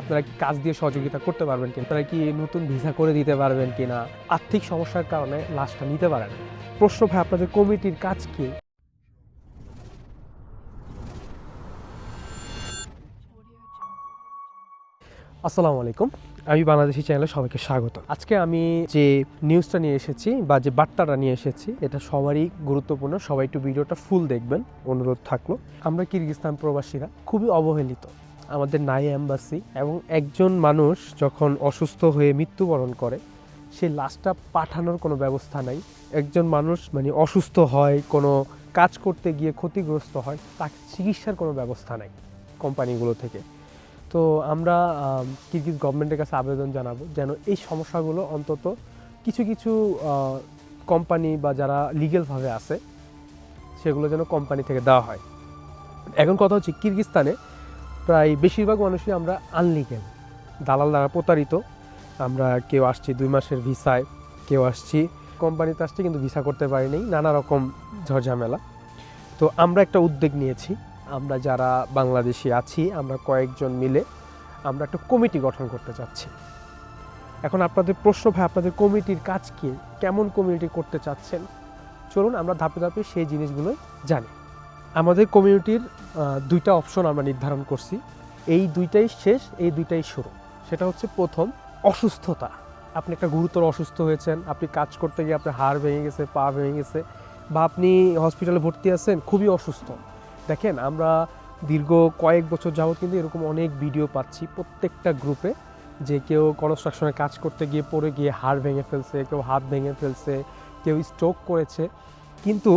আপনারা কি কাজ দিয়ে সহযোগিতা করতে পারবেন কিনা? আপনারা কি নতুন ভিসা করে দিতে পারবেন কিনা? আর্থিক সমস্যার কারণে লাশটা নিতে পারেন প্রশ্ন ভাই, আপনাদের কমিটির কাজ কি? আসসালামু আলাইকুম। আমি বাংলাদেশি চ্যানেলে সবাইকে স্বাগত। আজকে আমি যে নিউজটা নিয়ে এসেছি বা যে বার্তাটা নিয়ে এসেছি, এটা সবারই গুরুত্বপূর্ণ। সবাই একটু ভিডিওটা ফুল দেখবেন। অনুরোধ থাকল। আমরা কিরগিস্তান প্রবাসীরা খুবই অবহেলিত। আমাদের নাই অ্যাম্বাসি এবং একজন মানুষ যখন অসুস্থ হয়ে মৃত্যুবরণ করে সেই লাশটা পাঠানোর কোনো ব্যবস্থা নাই। একজন মানুষ মানে অসুস্থ হয় কোনো কাজ করতে গিয়ে ক্ষতিগ্রস্ত হয় তাকে চিকিৎসার কোনো ব্যবস্থা নাই কোম্পানিগুলো থেকে। তো আমরা আম, কিরগিজ গভর্নমেন্টের কাছে আবেদন জানাব যেন এই সমস্যাগুলো অন্তত কিছু কিছু কোম্পানি বা যারা লিগেলভাবে আছে সেগুলো যেন কোম্পানি থেকে দেওয়া হয়। এখন কথা হচ্ছে কিরগিস্তানে প্রায় বেশিরভাগ মানুষই আমরা আনলিগেল দালাল দ্বারা প্রতারিত। আমরা কেউ আসছি দুই মাসের ভিসায়, কেউ আসছি কোম্পানিতে আসছি কিন্তু ভিসা করতে পারিনি, নানা রকম ঝড়ঝামেলা তো আমরা একটা উদ্যোগ নিয়েছি, আমরা যারা বাংলাদেশি আছি, আমরা কয়েকজন মিলে আমরা একটা কমিটি গঠন করতে চাচ্ছি। এখন আপনাদের প্রশ্ন, ভাই, আপনাদের কমিটির কাজ কি? কেমন কমিউনিটি করতে চাচ্ছেন? চলুন আমরা ধাপে ধাপে সেই জিনিসগুলোই জানি। আমাদের কমিউনিটির দুইটা অপশন আমরা নির্ধারণ করছি। এই দুইটাই শেষ, এই দুইটাই শুরু। সেটা হচ্ছে প্রথম, অসুস্থতা। আপনি একটা গুরুতর অসুস্থ হয়েছেন, আপনি কাজ করতে গিয়ে আপনার হাড় ভেঙে গেছে, পা ভেঙে গেছে, বা আপনি হসপিটালে ভর্তি আছেন, খুবই অসুস্থ। দেখেন, আমরা দীর্ঘ কয়েক বছর যাবত কিন্তু এরকম অনেক ভিডিও পাচ্ছি প্রত্যেকটা গ্রুপে যে কেউ কনস্ট্রাকশনে কাজ করতে গিয়ে পড়ে গিয়ে হাড় ভেঙে ফেলছে, কেউ হাত ভেঙে ফেলছে, কেউ স্ট্রোক করেছে। কিন্তু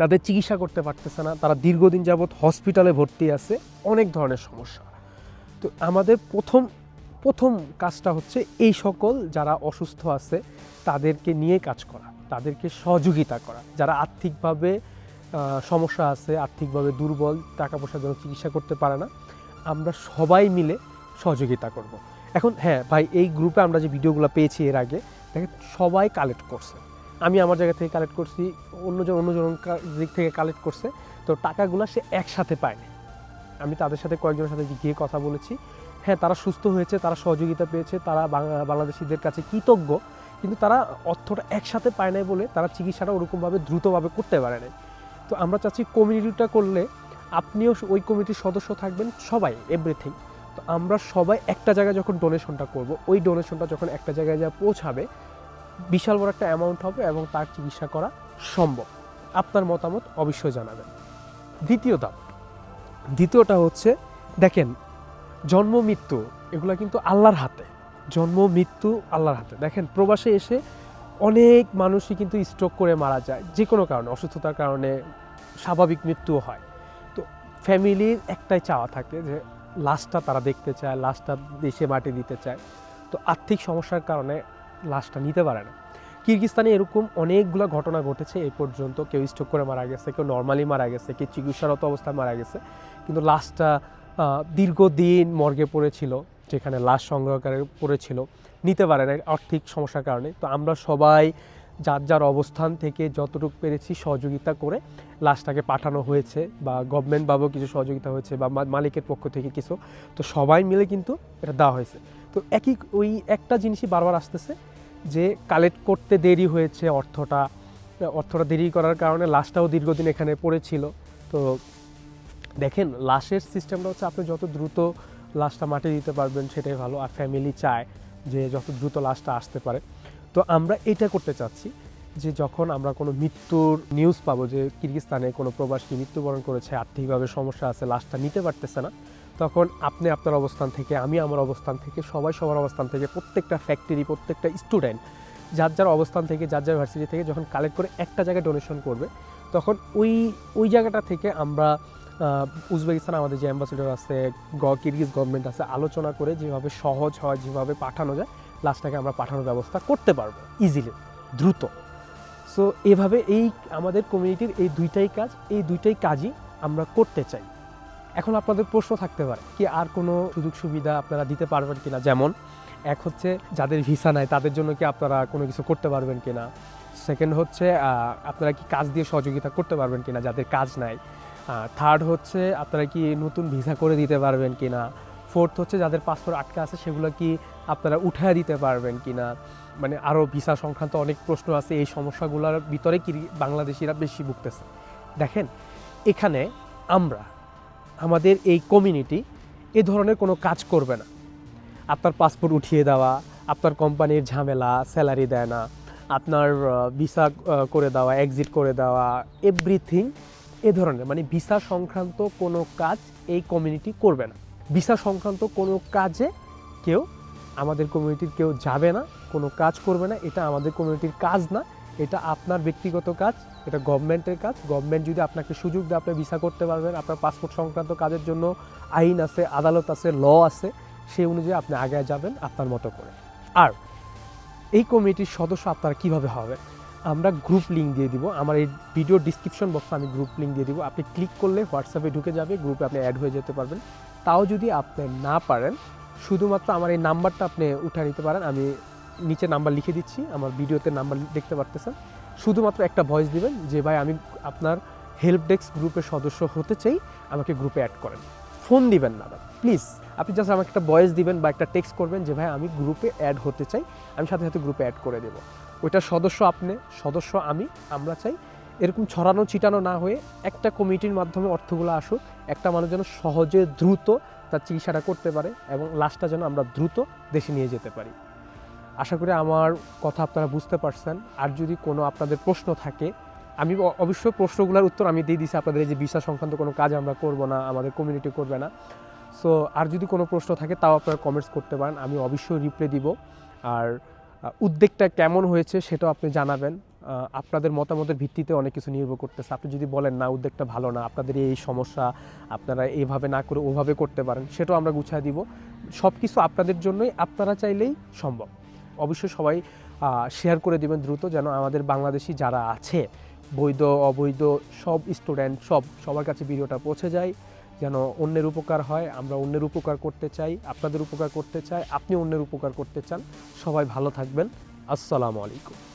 তাদের চিকিৎসা করতে পারতেছে না, তারা দীর্ঘদিন যাবৎ হসপিটালে ভর্তি আছে, অনেক ধরনের সমস্যা। তো আমাদের প্রথম প্রথম কাজটা হচ্ছে এই সকল যারা অসুস্থ আছে, তাদেরকে নিয়ে কাজ করা, তাদেরকে সহযোগিতা করা। যারা আর্থিকভাবে সমস্যা আছে, আর্থিকভাবে দুর্বল টাকা পয়সার জন্য চিকিৎসা করতে পারে না, আমরা সবাই মিলে সহযোগিতা করব। এখন হ্যাঁ ভাই, এই গ্রুপে আমরা যে ভিডিওগুলো পেয়েছি এর আগে, দেখেন, সবাই কালেক্ট করছে। আমি আমার জায়গা থেকে কালেক্ট করছি, অন্যজন অন্যজন দিক থেকে কালেক্ট করছে। তো টাকাগুলো সে একসাথে পায়নি। আমি তাদের সাথে কয়েকজনের সাথে গিয়ে কথা বলেছি। হ্যাঁ তারা সুস্থ হয়েছে, তারা সহযোগিতা পেয়েছে, তারা বাংলা- বাংলাদেশিদের কাছে কৃতজ্ঞ। কিন্তু তারা অর্থটা একসাথে পায় নাই বলে তারা চিকিৎসাটা ওরকমভাবে দ্রুতভাবে করতে পারে নাই। তো আমরা চাচ্ছি কমিউনিটিটা করলে আপনিও ওই কমিটির সদস্য থাকবেন সবাই এভরিথিং তো আমরা সবাই একটা জায়গায় যখন ডোনেশনটা করব, ওই ডোনেশনটা যখন একটা জায়গায় যা পৌঁছাবে বিশাল বড় একটা অ্যামাউন্ট হবে এবং তার চিকিৎসা করা সম্ভব। আপনার মতামত অবশ্যই জানাবেন। দ্বিতীয় ধাপ। দ্বিতীয়টা হচ্ছে, দেখেন, জন্ম, মৃত্যু, এগুলো কিন্তু আল্লাহর হাতে। জন্ম, মৃত্যু আল্লাহর হাতে। দেখেন, প্রবাসে এসে অনেক মানুষই কিন্তু স্ট্রোক করে মারা যায় যে কোনো কারণে, অসুস্থতার কারণে স্বাভাবিক মৃত্যুও হয়। তো ফ্যামিলির একটাই চাওয়া থাকে যে লাশটা তারা দেখতে চায় লাশটা দেশে মাটি দিতে চায়। তো আর্থিক সমস্যার কারণে লাশটা নিতে পারে না। কিরগিস্তানে এরকম অনেকগুলো ঘটনা ঘটেছে এই পর্যন্ত কেউ স্ট্রোক করে মারা গেছে, কেউ নর্মালি মারা গেছে, কেউ চিকিৎসারত অবস্থায় মারা গেছে। কিন্তু লাশটা দীর্ঘদিন মর্গে পড়েছিল, যেখানে লাশ সংগ্রহকারে পড়েছিল, নিতে পারে না আর্থিক সমস্যার কারণে। তো আমরা সবাই যার যার অবস্থান থেকে যতটুকু পেরেছি সহযোগিতা করে লাশটাকে পাঠানো হয়েছে বা গভর্নমেন্ট বাবু কিছু সহযোগিতা হয়েছে বা মালিকের পক্ষ থেকে কিছু। তো সবাই মিলে কিন্তু এটা দেওয়া হয়েছে। তো একই, ওই একটা জিনিসই বারবার আসতেছে যে কালেক্ট করতে দেরি হয়েছে অর্থটা অর্থটা দেরি করার কারণে লাশটাও দীর্ঘদিন এখানে পড়েছিল। তো দেখেন, লাশের সিস্টেমটা হচ্ছে আপনি যত দ্রুত লাশটা মাটি দিতে পারবেন সেটাই ভালো, আর ফ্যামিলি চায় যে যত দ্রুত লাশটা আসতে পারে। তো আমরা এটা করতে চাচ্ছি যে যখন আমরা কোনো মৃত্যুর নিউজ পাবো যে কিরগিস্তানে কোনো প্রবাসী মৃত্যুবরণ করেছে, আর্থিকভাবে সমস্যা আছে, লাশটা নিতে পারতেছে না তখন আপনি আপনার অবস্থান থেকে, আমি আমার অবস্থান থেকে, সবাই সবার অবস্থান থেকে, প্রত্যেকটা ফ্যাক্টরি প্রত্যেকটা স্টুডেন্ট যার যার অবস্থান থেকে, যার যার ভার্সিটি থেকে যখন কালেক্ট করে একটা জায়গায় ডোনেশন করবে, তখন ওই ওই জায়গাটা থেকে আমরা উজবেকিস্তান আমাদের যে অ্যাম্বাসেডর আছে, গ, কিরগিজ গভর্নমেন্ট আছে, আলোচনা করে যেভাবে সহজ হয়, যেভাবে পাঠানো যায় লাস্টটাকে আমরা পাঠানোর ব্যবস্থা করতে পারব ইজিলি দ্রুত। সো এভাবে এই আমাদের কমিউনিটির এই দুইটাই কাজ, এই দুইটাই কাজই আমরা করতে চাই। এখন আপনাদের প্রশ্ন থাকতে পারে কি আর কোনো সুযোগ সুবিধা আপনারা দিতে পারবেন কিনা? যেমন, এক হচ্ছে যাদের ভিসা নাই, তাদের জন্য কি আপনারা কোনো কিছু করতে পারবেন কিনা? সেকেন্ড হচ্ছে আপনারা কি কাজ দিয়ে সহযোগিতা করতে পারবেন কিনা যাদের কাজ নাই? থার্ড হচ্ছে আপনারা কি নতুন ভিসা করে দিতে পারবেন কিনা? ফোর্থ হচ্ছে যাদের পাসপোর্ট আটকে আছে, সেগুলো কি আপনারা উঠায় দিতে পারবেন কি না মানে আরও ভিসা সংক্রান্ত অনেক প্রশ্ন আছে, এই সমস্যাগুলোর ভিতরে কি বাংলাদেশিরা বেশি ভুগতেছে? দেখেন, এখানে আমরা আমাদের এই কমিউনিটি এ ধরনের কোনো কাজ করবে না। আপনার পাসপোর্ট উঠিয়ে দেওয়া, আপনার কোম্পানির ঝামেলা স্যালারি দেয় না, আপনার ভিসা করে দেওয়া এক্সিট করে দেওয়া এভরিথিং এ ধরনের। মানে ভিসা সংক্রান্ত কোনো কাজ এই কমিউনিটি করবে না। ভিসা সংক্রান্ত কোনো কাজে কেউ, আমাদের কমিউনিটির কেউ যাবে না, কোনো কাজ করবে না, এটা আমাদের কমিউনিটির কাজ না। এটা আপনার ব্যক্তিগত কাজ, এটা গভর্নমেন্টের কাজ। গভর্নমেন্ট যদি আপনাকে সুযোগ দেয়, আপনি ভিসা করতে পারবেন। আপনার পাসপোর্ট সংক্রান্ত কাজের জন্য আইন আছে, আদালত আছে, ল আছে, সেই অনুযায়ী আপনি আগে যাবেন আপনার মতো করে। আর এই কমিটির সদস্য আপনারা কীভাবে হবে? আমরা গ্রুপ লিঙ্ক দিয়ে দিব। আমার এই ভিডিও ডিসক্রিপশন বক্সে আমি গ্রুপ লিঙ্ক দিয়ে দিব। আপনি ক্লিক করলে হোয়াটসঅ্যাপে ঢুকে যাবে গ্রুপে আপনি অ্যাড হয়ে যেতে পারবেন। তাও যদি আপনি না পারেন, শুধুমাত্র আমার এই নাম্বারটা আপনি উঠে নিতে পারেন। আমি নিচে নাম্বার লিখে দিচ্ছি, আমার ভিডিওতে নাম্বার দেখতে পারতেছেন। শুধুমাত্র একটা ভয়েস দিবেন যে, ভাই, আমি আপনার হেল্প ডেস্ক গ্রুপের সদস্য হতে চাই, আমাকে গ্রুপে অ্যাড করেন। ফোন দিবেন না প্লিজ আপনি জাস্ট আমাকে একটা ভয়েস দিবেন বা একটা টেক্সট করবেন যে, ভাই, আমি গ্রুপে অ্যাড হতে চাই, আমি সাথে সাথে গ্রুপে অ্যাড করে দেবো। ওইটা সদস্য আপনি, সদস্য আমি, আমরা চাই। এরকম ছড়ানো, ছিটানো না হয়ে একটা কমিটির মাধ্যমে অর্থগুলো আসুক, একটা মানুষ যেন সহজে দ্রুত তার চিকিৎসাটা করতে পারে এবং লাস্টটা যেন আমরা দ্রুত দেশে নিয়ে যেতে পারি। আশা করি আমার কথা আপনারা বুঝতে পারছেন। আর যদি কোনো আপনাদের প্রশ্ন থাকে, আমি অবশ্যই প্রশ্নগুলোর উত্তর আমি দিয়ে দিছি আপনাদের, এই যে ভিসা সংক্রান্ত কোনো কাজ আমরা করব না, আমাদের কমিউনিটি করবে না। সো আর যদি কোনো প্রশ্ন থাকে, তাও আপনারা কমেন্টস করতে পারেন, আমি অবশ্যই রিপ্লাই দিব। আর উদ্যোগটা কেমন হয়েছে সেটাও আপনি জানাবেন। আপনাদের মতামতের ভিত্তিতে অনেক কিছু নির্ভর করতেছে। আপনি যদি বলেন, না উদ্যোগটা ভালো না, আপনাদের এই সমস্যা, আপনারা এইভাবে না করে ওভাবে করতে পারেন, সেটাও আমরা গুছিয়ে দিব। সব কিছু আপনাদের জন্যই, আপনারা চাইলেই সম্ভব। অবশ্যই সবাই শেয়ার করে দেবেন দ্রুত যেন আমাদের বাংলাদেশি যারা আছে, বৈধ, অবৈধ, সব স্টুডেন্ট সব, সবার কাছে ভিডিওটা পৌঁছে যায়, যেন অন্যের উপকার হয়, আমরা অন্যের উপকার করতে চাই, আপনাদের উপকার করতে চাই, আপনি অন্যের উপকার করতে চান, সবাই ভালো থাকবেন, আসসালামু আলাইকুম।